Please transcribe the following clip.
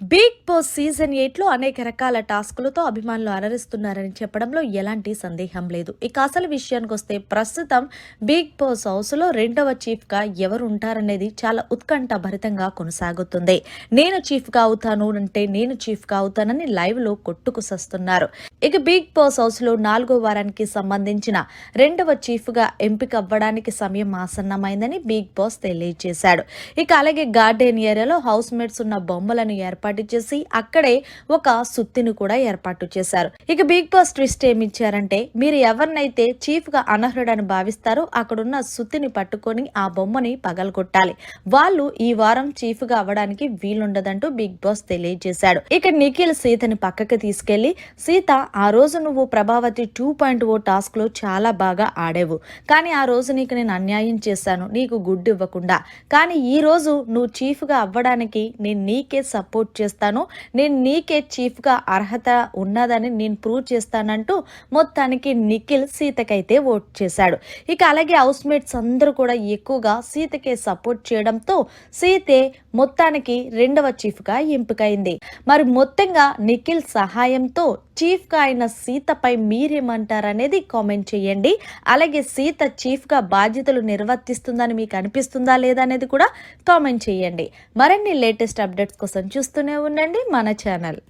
Big boss season ఎయిట్లో అనేక రకాల టాస్కులతో అభిమానులు అలరిస్తున్నారని చెప్పడంలో ఎలాంటి సందేహం లేదు. ఇక అసలు విషయానికి వస్తే ప్రస్తుతం బిగ్ బాస్ హౌస్లో రెండవ చీఫ్గా ఎవరు ఉంటారనేది చాలా ఉత్కంఠ భరితంగా కొనసాగుతుంది. నేను చీఫ్గా అవుతాను అంటే నేను చీఫ్గా అవుతానని లైవ్లో కొట్టుకుసస్తున్నారు కొట్టుకు సస్తున్నారు. ఇక బిగ్ బాస్ హౌస్లో నాలుగో వారానికి సంబంధించిన రెండవ చీఫ్గా ఎంపిక అవ్వడానికి సమయం ఆసన్నమైందని బిగ్ బాస్ తెలియజేశాడు. ఇక అలాగే గార్డెన్ ఏరియాలో హౌస్ మేట్స్ ఉన్న బొమ్మలను ఏర్పాటు చేసి అక్కడే ఒక సుత్తిని కూడా ఏర్పాటు చేశారు. ఇక బిగ్ బాస్ ట్విస్ట్ ఏమిచ్చారంటే మీరు ఎవరినైతే చీఫ్గా అనర్హుడని భావిస్తారో అక్కడున్న సుత్తిని పట్టుకొని ఆ బొమ్మని పగలగొట్టాలి. వాళ్ళు ఈ వారం చీఫ్గా అవ్వడానికి వీలుండదంటూ బిగ్ బాస్ తెలియజేశాడు. ఇక నిఖిల్ సీతని పక్కకి తీసుకెళ్ళి సీత ఆ రోజు నువ్వు ప్రభావతి టూ పాయింట్ ఓ టాస్క్లో చాలా బాగా ఆడేవు. కానీ ఆ రోజు నీకు నేను అన్యాయం చేశాను. నీకు గుడ్డు ఇవ్వకుండా కానీ ఈ రోజు నువ్వు చీఫ్గా అవ్వడానికి నేను నీకే సపోర్ట్ చేస్తాను. నేను నీకే చీఫ్గా అర్హత ఉన్నదని నేను ప్రూవ్ చేస్తానంటూ మొత్తానికి నిఖిల్ సీతకైతే ఓట్ చేశాడు. ఇక అలాగే హౌస్ మేట్స్ అందరూ కూడా ఎక్కువగా సీతకే సపోర్ట్ చేయడంతో సీతే మొత్తానికి రెండవ చీఫ్గా ఎంపికైంది. మరి మొత్తంగా నిఖిల్ సహాయంతో చీఫ్గా అయిన సీతపై మీరేమంటారనేది కామెంట్ చేయండి. అలాగే సీత చీఫ్గా బాధ్యతలు నిర్వర్తిస్తుందని మీకు అనిపిస్తుందా లేదా అనేది కూడా కామెంట్ చేయండి. మరిన్ని లేటెస్ట్ అప్డేట్స్ కోసం చూస్తూనే ఉండండి మన ఛానల్.